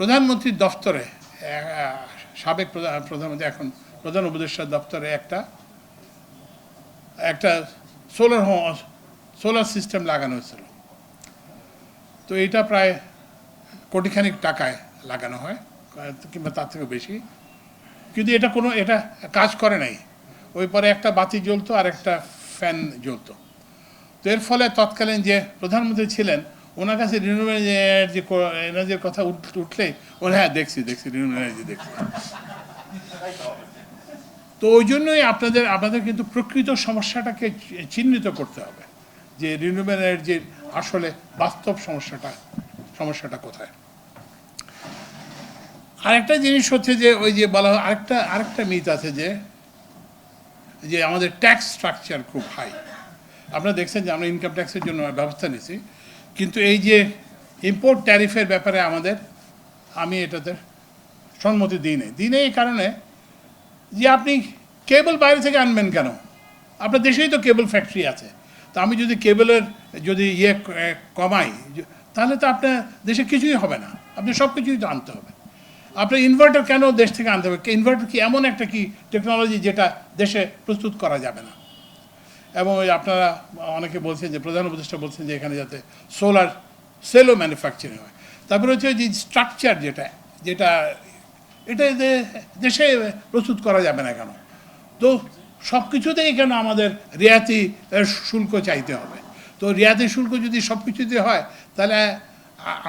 প্রধানমন্ত্রীর দপ্তরে আহ, সাবেক প্রধান প্রধানমন্ত্রী এখন প্রধান উপদেষ্টার দপ্তরে একটা একটা সোলার সোলার সিস্টেম লাগানো হয়েছিল। তো এটা প্রায় কোটিখানিক টাকায় লাগানো হয় কিংবা তার থেকে বেশি। কিন্তু এটা কোনো এটা কাজ করে নাই। ওই পরে একটা বাতি জ্বলতো আর একটা ফ্যান জ্বলতো। তো এর ফলে তৎকালীন যে প্রধানমন্ত্রী ছিলেন ওনার কাছে রিনিউয়েবল এনার্জি এনার্জির কথা উঠ- উঠলেই ওরা হ্যাঁ দেখছি দেখছি রিনিউয়েবল এনার্জি দেখছি। তো ওই জন্যই আপনাদের আপনাদের কিন্তু প্রকৃত সমস্যাটাকে চিহ্নিত করতে হবে যে রিনিউয়েবল এনার্জির আসলে বাস্তব সমস্যাটা সমস্যাটা কোথায়। আরেকটা জিনিস হচ্ছে যে ওই যে বলা আরেকটা আরেকটা মিথ আছে যে যে আমাদের ট্যাক্স স্ট্রাকচার খুব হাই আপনারা দেখছেন যে আমরা ইনকাম ট্যাক্সের জন্য ব্যবস্থা নিয়েছি। কিন্তু এই যে ইম্পোর্ট ট্যারিফের ব্যাপারে আমাদের, আমি এটাতে সম্মতি দিই নেই দিই নেই এই কারণে যে আপনি কেবল বাইরে থেকে আনবেন কেন? আপনার দেশেই তো কেবল ফ্যাক্টরি আছে। তো আমি যদি কেবলের যদি ইয়ে কমাই তাহলে তো আপনার দেশে কিছুই হবে না। আপনি সব কিছুই তো আনতে হবে। আপনার ইনভার্টার কেন দেশ থেকে আনতে হবে? ইনভার্টার কি এমন একটা কি টেকনোলজি যেটা দেশে প্রস্তুত করা যাবে না? এবং ওই আপনারা, অনেকে বলছেন যে, প্রধান উপদেষ্টা বলছেন যে, এখানে যাতে সোলার সেলও ম্যানুফ্যাকচারিং হয়। তারপরে হচ্ছে যে স্ট্রাকচার যেটা যেটা, এটা দেশে প্রস্তুত করা যাবে না কেন? তো সব কিছুতেই কেন আমাদের রিয়াতি শুল্ক চাইতে হবে? তো রিয়াতি শুল্ক যদি সব কিছুতে হয়, তাহলে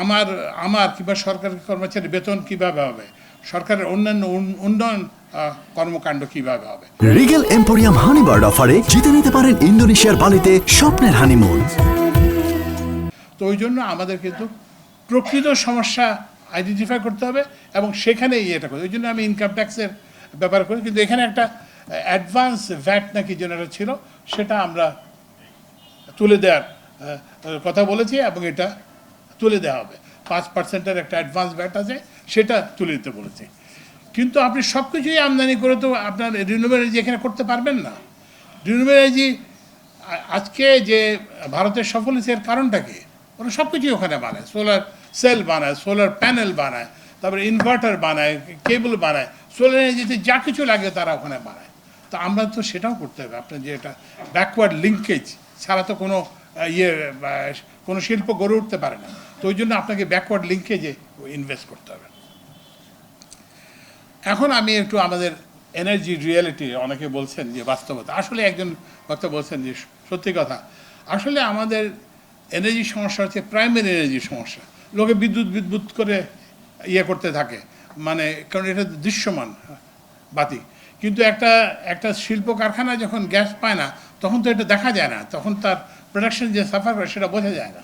আমার আমার কিংবা সরকারি কর্মচারীর বেতন কীভাবে হবে? সরকারের অন্যান্য উন্নয়ন কর্মকাণ্ড কীভাবে হবে? রিগেল এম্পোরিয়াম হানিবার্ড অফারে জিতে নিতে পারেন ইন্দোনেশিয়ার বালিতে স্বপ্নের হানিমুন। তো ওই জন্য আমাদের কিন্তু প্রকৃত সমস্যা আইডেন্টিফাই করতে হবে এবং সেখানে ইয়েটা করতে ওই জন্য আমি ইনকাম ট্যাক্সের ব্যাপার করি। কিন্তু এখানে একটা অ্যাডভান্স ভ্যাট নাকি একটা ছিল সেটা আমরা তুলে দেওয়ার কথা বলেছি এবং এটা তুলে দেওয়া হবে। পাঁচ পার্সেন্টের একটা অ্যাডভান্স ভ্যাট আছে, সেটা তুলে দিতে বলেছে। কিন্তু আপনি সব কিছুই আমদানি করে তো আপনার এনার্জি এখানে করতে পারবেন না। এনার্জি আজকে যে ভারতের সফল হয়েছে এর কারণটা কি? ওরা সব কিছুই ওখানে বানায়। সোলার সেল বানায় সোলার প্যানেল বানায়, তারপরে ইনভার্টার বানায় কেবল বানায় সোলার এনার্জিতে যা কিছু লাগে তারা ওখানে বানায়। তো আমরা তো সেটাও করতে হবে। আপনার যে এটা ব্যাকওয়ার্ড লিঙ্কেজ ছাড়া তো কোনো ইয়ে কোনো শিল্প গড়ে উঠতে পারে না। তো ওই জন্য আপনাকে ব্যাকওয়ার্ড লিঙ্কেজে ইনভেস্ট করতে হবে। এখন আমি একটু আমাদের এনার্জি রিয়েলিটি অনেকে বলছেন যে বাস্তবতা, আসলে একজন বক্তা বলছেন যে সত্যি কথা, আসলে আমাদের এনার্জি সমস্যা হচ্ছে প্রাইমারি এনার্জি সমস্যা। লোকে বিদ্যুৎ বিদ্যুৎ করে ইয়ে করতে থাকে মানে কারণ এটা দৃশ্যমান বাতি। কিন্তু একটা একটা শিল্প কারখানা যখন গ্যাস পায় না, তখন তো এটা দেখা যায় না, তখন তার প্রোডাকশন যে সাফার করে সেটা বোঝা যায় না।